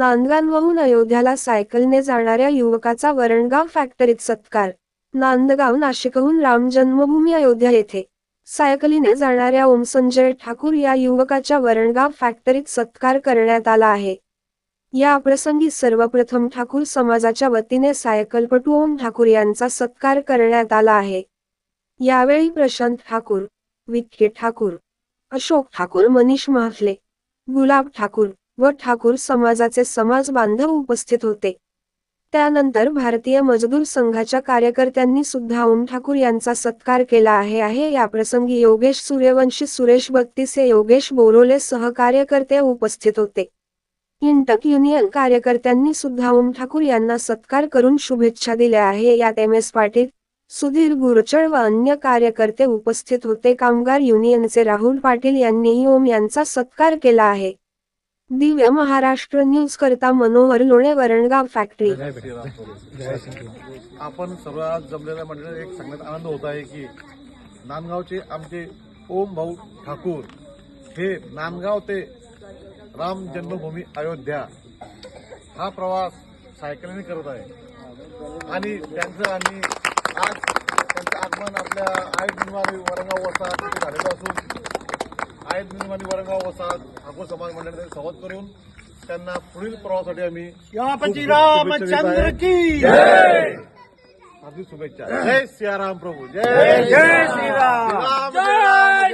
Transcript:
नांदगावहून अयोध्याला सायकलने जाणाऱ्या युवकाचा वरणगाव फॅक्टरीत सत्कार. नांदगाव नाशिकहून राम जन्मभूमी अयोध्या येथे. सायकलीने जाणाऱ्या ओम संजय ठाकूर या युवकाच्या वरणगाव फॅक्टरीत सत्कार करण्यात आला आहे. या प्रसंगी सर्वप्रथम ठाकूर समाजाच्या वतीने सायकलपटू ओम ठाकूर यांचा सत्कार करण्यात आला आहे. यावेळी प्रशांत ठाकूर विखे ठाकूर अशोक ठाकूर मनीष महाफले गुलाब ठाकूर व ठाकूर समाजाचे समाज बांधव उपस्थित होते. त्यानंतर भारतीय मजदूर संघाच्या कार्यकर्त्यांनी सुद्धा ओम ठाकूर यांचा सत्कार केला आहे आहे. या प्रसंगी योगेश सूर्यवंशी सुरेश बत्तीसे योगेश बोरोले सहकार्यकर्ते उपस्थित होते. इंटक युनियन कार्यकर्त्यांनी सुद्धा ओम ठाकूर यांना सत्कार करून शुभेच्छा दिल्या आहे. यात एम एस पाटील सुधीर गुरचळ व अन्य कार्यकर्ते उपस्थित होते. कामगार युनियनचे राहुल पाटील यांनीही ओम यांचा सत्कार केला आहे. दिव्य महाराष्ट्र न्यूज करता मनोहर लोणे वरणगाव फॅक्टरी. आपण सर्व आज जमलेल्या मंडळाला एक सांगण्यात आनंद होत आहे की नांदगावचे आमचे ओम भाऊ ठाकूर हे नांदगाव ते राम जन्मभूमी अयोध्या हा प्रवास सायकलीने करत आहे. आणि त्यांचं आणि आज त्यांचं आगमन आपल्या आयुध निर्माणी वरंगाव झालेलं असून आयुध निर्माणी वरंगाव वसाहत ठाकूर समाज मंडळाने स्वागत करून त्यांना पुढील प्रवासासाठी आम्ही रामचंद्र आहे. की हार्दिक शुभेच्छा. जय सियाराम प्रभू. जय जय श्रीराम राम जय